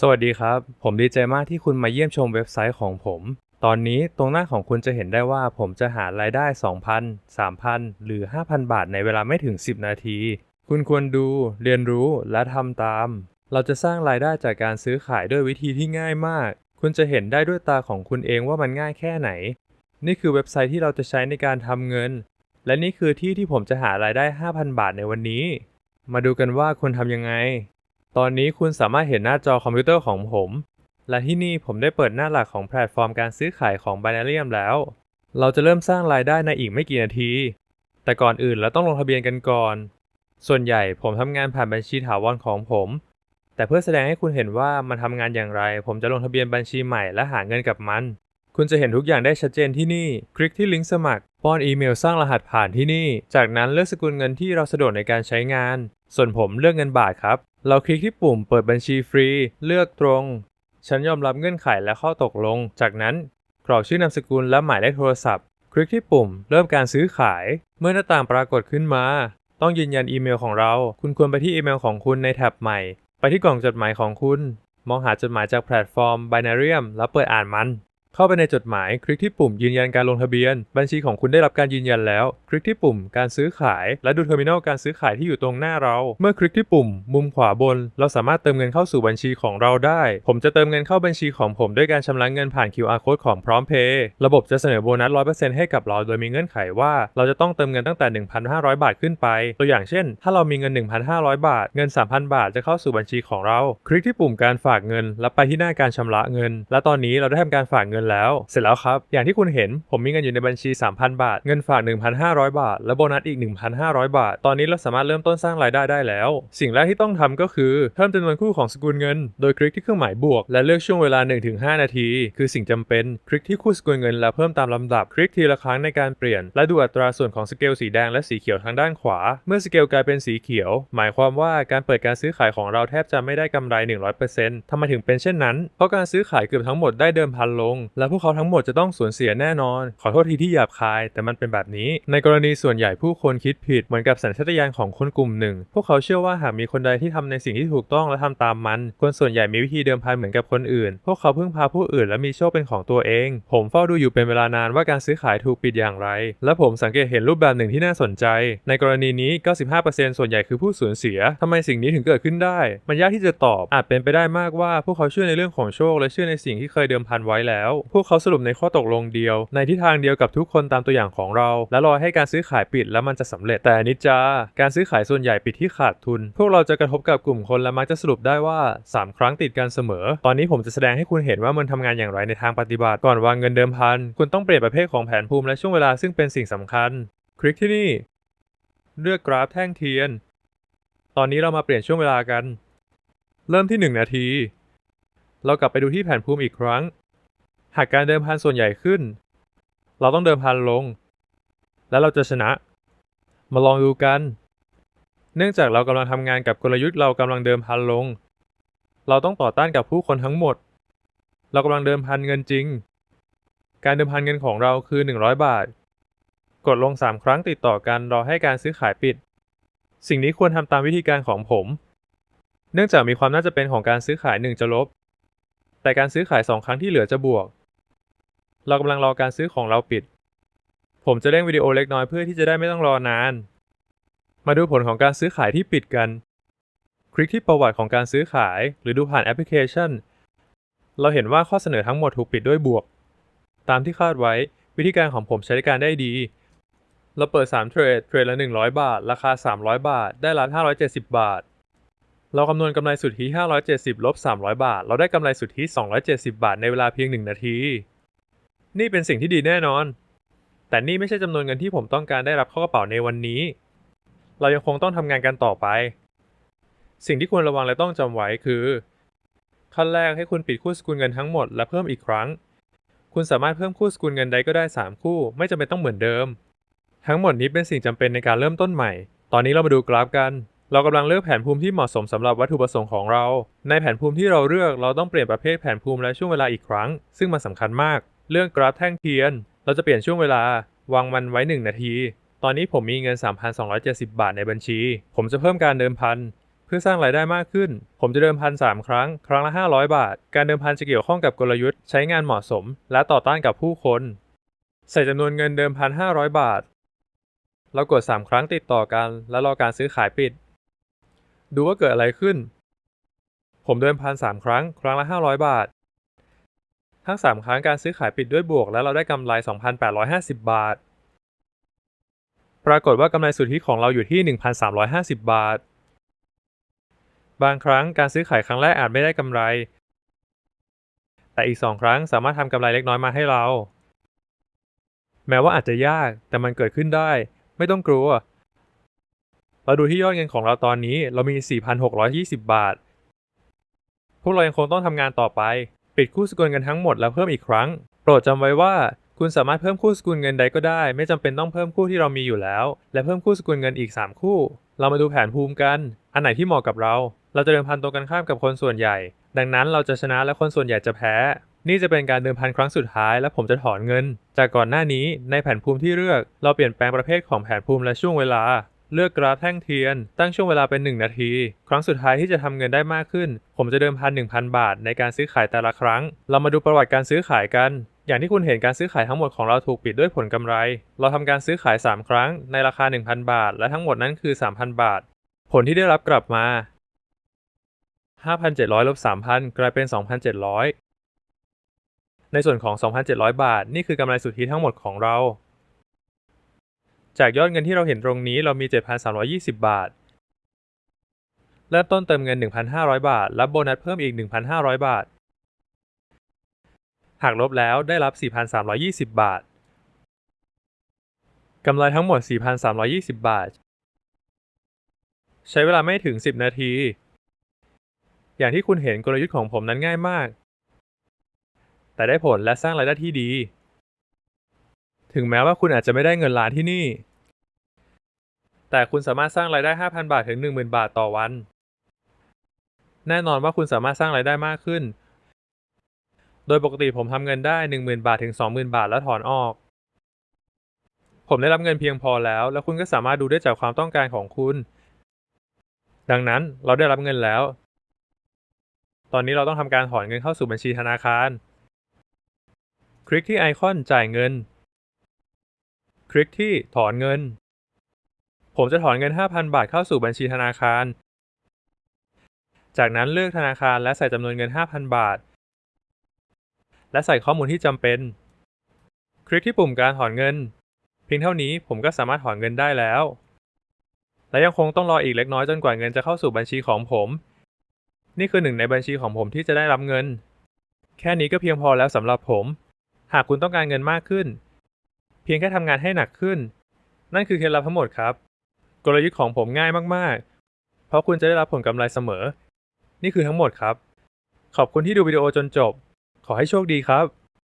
สวัสดีครับ ผมดีใจมากที่คุณมาเยี่ยมชมเว็บไซต์ของผม ตอนนี้ตรงหน้าของคุณจะเห็นได้ว่าผมจะหารายได้ 2,000 3,000 หรือ 5,000 บาทในเวลาไม่ถึง 10 นาที คุณควรดู เรียนรู้ และทำตาม เราจะสร้างรายได้จากการซื้อขายด้วยวิธีที่ง่ายมาก คุณจะเห็นได้ด้วยตาของคุณเองว่ามันง่ายแค่ไหน นี่คือเว็บไซต์ที่เราจะใช้ในการทำเงิน และนี่คือที่ที่ผมจะหารายได้ 5,000 บาทในวันนี้ มาดูกันว่าคุณทำยังไง ตอนนี้คุณสามารถเห็นหน้าจอคอมพิวเตอร์ของผม และที่นี่ผมได้เปิดหน้าหลักของแพลตฟอร์มการซื้อขายของ Binarium แล้ว เราจะเริ่มสร้างรายได้ในอีกไม่กี่นาที แต่ก่อนอื่นเราต้องลงทะเบียนกันก่อน ส่วนใหญ่ผมทำงานผ่านบัญชีถาวรของผม แต่เพื่อแสดงให้คุณเห็นว่ามันทำงานอย่างไร ผมจะลงทะเบียนบัญชีใหม่และหาเงินกับมัน คุณจะเห็นทุกอย่างได้ชัดเจนที่นี่ คลิกที่ลิงก์สมัคร ป้อนอีเมลสร้างรหัสผ่านที่นี่ จากนั้นเลือกสกุลเงินที่เราสะดวกในการใช้งาน ส่วนผมเลือกเงินบาทครับ เราคลิกที่ปุ่มเปิดบัญชีฟรี เลือกตรง ฉันยอมรับเงื่อนไขและข้อตกลง จากนั้นกรอกชื่อนามสกุลและหมายเลขโทรศัพท์ คลิกที่ปุ่ม เริ่มการซื้อขาย เมื่อหน้าต่างปรากฏขึ้นมา ต้องยืนยันอีเมลของเรา คุณควรไปที่อีเมลของคุณในแท็บใหม่ ไปที่กล่องจดหมายของคุณ มองหาจดหมายจากแพลตฟอร์ม Binarium แล้วเปิดอ่านมัน เข้าไปในจดหมายคลิกที่ปุ่มยืนยันการลงทะเบียน บัญชีของคุณได้รับการยืนยันแล้ว คลิกที่ปุ่มการซื้อขาย และดูเทอร์มินอลการซื้อขายที่อยู่ตรงหน้าเรา เมื่อคลิกที่ปุ่ม มุมขวาบน เราสามารถเติมเงินเข้าสู่บัญชีของเราได้ ผมจะเติมเงินเข้าบัญชีของผมด้วยการชำระเงินผ่าน QR code ของพร้อมเพย์ระบบจะเสนอโบนัส 100%ให้กับเราโดยมีเงื่อนไขว่า เราจะต้องเติมเงินตั้งแต่ 1,500 บาทขึ้นไป ตัวอย่างเช่น ถ้าเรามีเงิน 1,500 บาท เงิน 3,000 บาทจะเข้าสู่บัญชีของเรา คลิกที่ปุ่มการฝากเงิน และไปที่หน้าการชำระเงิน และตอนนี้เราได้ทำการฝากเงินแล้ว เสร็จแล้วครับ อย่างที่คุณเห็นผมมีเงินอยู่ในบัญชี 3,000 บาท เงินฝาก 1,500 บาท และโบนัสอีก 1,500 บาท ตอนนี้เราสามารถเริ่มต้นสร้างรายได้ได้แล้ว สิ่งแรกที่ต้องทำก็คือเพิ่มจำนวนคู่ของสกุลเงิน โดยคลิกที่เครื่องหมายบวก และเลือกช่วงเวลา 1-5 นาที คือสิ่งจำเป็น คลิกที่คู่สกุลเงิน และเพิ่มตามลำดับ คลิกทีละครั้งในการเปลี่ยน และดูอัตราส่วนของสเกลสีแดงและสีเขียวทางด้านขวา เมื่อสเกลกลายเป็นสีเขียว หมายความว่าการเปิดการซื้อขายของเราแทบจะไม่ได้กำไร 100%ทำไมถึงเป็นเช่นนั้น เพราะการซื้อขายเกือบทั้งหมดได้เดิมพันลงและพวกเขาทั้งหมดจะต้องสูญเสียแน่นอน ขอโทษทีที่หยาบคาย แต่มันเป็นแบบนี้ ในกรณีส่วนใหญ่ผู้คนคิดผิดเหมือนกับสัญชาตญาณของคนกลุ่มหนึ่ง พวกเขาเชื่อว่าหากมีคนใดที่ทำในสิ่งที่ถูกต้องและทำตามมัน คนส่วนใหญ่มีวิธีเดิมพันเหมือนกับคนอื่น พวกเขาพึ่งพาผู้อื่นและมีโชคเป็นของตัวเอง ผมเฝ้าดูอยู่เป็นเวลานานว่าการซื้อขายถูกปิดอย่างไร และผมสังเกตเห็นรูปแบบหนึ่งที่น่าสนใจ ในกรณีนี้ 95%ส่วนใหญ่คือผู้สูญเสียทำไมสิ่งนี้ถึงเกิดขึ้นได้ มันยากที่จะตอบอาจเป็นไปได้มากว่า พวกเขาเชื่อในเรื่องของโชคและเชื่อในสิ่งที่เคยเดิมพันไว้แล้วพวกเขาสรุปในข้อตกลงเดียว ในทิศทางเดียวกับทุกคนตามตัวอย่างของเรา และรอให้การซื้อขายปิดแล้วมันจะสำเร็จแต่นิจาการซื้อขายส่วนใหญ่ปิดที่ขาดทุน พวกเราจะกระทบกับกลุ่มคนและมักจะสรุปได้ว่า 3 ครั้งติดกันเสมอ ตอนนี้ผมจะแสดงให้คุณเห็นว่ามันทำงานอย่างไรในทางปฏิบัติก่อนวางเงินเดิมพันคุณต้องเปลี่ยนประเภทของแผนภูมิและช่วงเวลาซึ่งเป็นสิ่งสำคัญ คลิกที่นี่ เลือกกราฟแท่งเทียน ตอนนี้เรามาเปลี่ยนช่วงเวลากัน เริ่มที่ 1 นาที เรากลับไปดูที่แผนภูมิอีกครั้ง หากการเดิมพันส่วนใหญ่ขึ้น เราต้องเดิมพันลง แล้วเราจะชนะ มาลองดูกัน เนื่องจากเรากำลังทำงานกับกลยุทธ์เรากำลังเดิมพันลง เราต้องต่อต้านกับผู้คนทั้งหมด เรากำลังเดิมพันเงินจริง การเดิมพันเงินของเราคือ 100 บาท กดลง 3 ครั้งติดต่อกันรอให้การซื้อขายปิด สิ่งนี้ควรทำตามวิธีการของผม เนื่องจากมีความน่าจะเป็นของการซื้อขาย1จะลบ แต่การซื้อขาย 2 ครั้งที่เหลือจะบวก เรากำลังรอการซื้อของเราปิด ผมจะเร่งวิดีโอเล็กน้อยเพื่อที่จะได้ไม่ต้องรอนาน มาดูผลของการซื้อขายที่ปิดกัน คลิกที่ประวัติของการซื้อขาย หรือดูผ่านแอปพลิเคชัน เราเห็นว่าข้อเสนอทั้งหมดถูกปิดด้วยบวก ตามที่คาดไว้ วิธีการของผมใช้การได้ดี เราเปิด 3 เทรด เทรดละ 100 บาท ราคา 300 บาท ได้รับ570 บาท เราคำนวณกำไรสุทธิ 570 ลบ 300 บาท เราได้กำไรสุทธิ 270 บาท ในเวลาเพียง 1 นาที นี่เป็นสิ่งที่ดีแน่นอน แต่นี่ไม่ใช่จำนวนเงินที่ผมต้องการได้รับเข้ากระเป๋าในวันนี้ เรายังคงต้องทำงานกันต่อไป สิ่งที่ควรระวังและต้องจำไว้คือขั้นแรกให้คุณปิดคู่สกุลเงินทั้งหมดและเพิ่มอีกครั้ง คุณสามารถเพิ่มคู่สกุลเงินใดก็ได้ 3 คู่ ไม่จำเป็นต้องเหมือนเดิม ทั้งหมดนี้เป็นสิ่งจำเป็นในการเริ่มต้นใหม่ ตอนนี้เรามาดูกราฟกัน เรากำลังเลือกแผนภูมิที่เหมาะสมสำหรับวัตถุประสงค์ของเรา ในแผนภูมิที่เราเลือก เราต้องเปลี่ยนประเภทแผนภูมิและช่วงเวลาอีกครั้ง ซึ่งมันสำคัญมาก เรื่องกราฟแท่งเทียน เราจะเปลี่ยนช่วงเวลาวางมันไว้ 1 นาที ตอนนี้ผมมีเงิน 3,270 บาทในบัญชี ผมจะเพิ่มการเดิมพัน เพื่อสร้างรายได้มากขึ้น ผมจะเดิมพัน 3 ครั้ง ครั้งละ 500 บาท การเดิมพันจะเกี่ยวข้องกับกลยุทธ์ ใช้งานเหมาะสม และต่อต้านกับผู้คน ใส่จำนวนเงินเดิมพัน 500 บาท เรากด 3 ครั้งติดต่อกัน แล้วรอการซื้อขายปิด ดูว่าเกิดอะไรขึ้น ผมเดิมพัน 3 ครั้ง ครั้งละ 500 บาท ทั้ง 3 ครั้งการซื้อขายปิดด้วยบวก และเราได้กำไร 2,850 บาท ปรากฏว่ากำไรสุทธิของเราอยู่ที่ 1,350 บาท บางครั้งการซื้อขายครั้งแรกอาจไม่ได้กำไร แต่อีก 2 ครั้งสามารถทำกำไรเล็กน้อยมาให้เรา แม้ว่าอาจจะยากแต่มันเกิดขึ้นได้ ไม่ต้องกลัว เราดูที่ยอดเงินของเราตอนนี้เรามี 4,620 บาท พวกเรายังคงต้องทำงานต่อไป ปิดคู่สกุลเงินทั้งหมดแล้วเพิ่มอีกครั้ง โปรดจำไว้ว่า คุณสามารถเพิ่มคู่สกุลเงินใดก็ได้ ไม่จำเป็นต้องเพิ่มคู่ที่เรามีอยู่แล้ว และเพิ่มคู่สกุลเงินอีก 3 คู่ เรามาดูแผนภูมิกัน อันไหนที่เหมาะกับเรา เราจะเดิมพันตรงกันข้ามกับคนส่วนใหญ่ ดังนั้นเราจะชนะและคนส่วนใหญ่จะแพ้ นี่จะเป็นการเดิมพันครั้งสุดท้าย และผมจะถอนเงิน จากก่อนหน้านี้ในแผนภูมิที่เลือก เราเปลี่ยนแปลงประเภทของแผนภูมิและช่วงเวลา เลือกกราฟแท่งเทียน ตั้งช่วงเวลาเป็น 1 นาที ครั้งสุดท้ายที่จะทำเงินได้มากขึ้น ผมจะเดิมพัน1,000บาทในการซื้อขายแต่ละครั้ง เรามาดูประวัติการซื้อขายกัน อย่างที่คุณเห็นการซื้อขายทั้งหมดของเราถูกปิดด้วยผลกำไร เราทำการซื้อขาย 3 ครั้งในราคา 1,000 บาท และทั้งหมดนั้นคือ 3,000 บาท ผลที่ได้รับกลับมา 5,700ลบ3,000 กลายเป็น 2,700 ในส่วนของ 2,700 บาท นี่คือกำไรสุทธิทั้งหมดของเรา จากยอดเงินที่เราเห็นตรงนี้เรามี 7,320 บาท เริ่มต้นเติมเงิน 1,500 บาทและโบนัสเพิ่มอีก 1,500 บาท หากลบแล้วได้รับ 4,320 บาท กำไรทั้งหมด 4,320 บาท ใช้เวลาไม่ถึง 10 นาที อย่างที่คุณเห็นกลยุทธ์ของผมนั้นง่ายมาก แต่ได้ผลและสร้างรายได้ที่ดี ถึงแม้ว่าคุณอาจจะไม่ได้เงินล้านที่นี่ แต่คุณสามารถสร้างรายได้ 5,000 บาทถึง 10,000 บาทต่อวัน แน่นอนว่าคุณสามารถสร้างรายได้มากขึ้น โดยปกติผมทำเงินได้ 10,000 บาทถึง 20,000 บาทแล้วถอนออก ผมได้รับเงินเพียงพอแล้ว และคุณก็สามารถดูได้จากความต้องการของคุณ ดังนั้นเราได้รับเงินแล้ว ตอนนี้เราต้องทำการถอนเงินเข้าสู่บัญชีธนาคาร คลิกที่ไอคอนจ่ายเงิน คลิกที่ถอนเงิน ผมจะถอนเงิน 5,000 บาทเข้าสู่บัญชีธนาคาร จากนั้นเลือกธนาคารและใส่จำนวนเงิน 5,000 บาท และใส่ข้อมูลที่จำเป็น คลิกที่ปุ่มการถอนเงิน เพียงเท่านี้ผมก็สามารถถอนเงินได้แล้ว และยังคงต้องรออีกเล็กน้อยจนกว่าเงินจะเข้าสู่บัญชีของผม นี่คือหนึ่งในบัญชีของผมที่จะได้รับเงิน แค่นี้ก็เพียงพอแล้วสำหรับผม หากคุณต้องการเงินมากขึ้น เพียงแค่ทำงานให้หนักขึ้น นั่นคือเคล็ดลับทั้งหมดครับ กลยุทธ์ของผมง่ายมากๆ เพราะคุณจะได้รับผลกำไรเสมอ นี่คือทั้งหมดครับ ขอบคุณที่ดูวิดีโอจนจบ ขอให้โชคดีครับ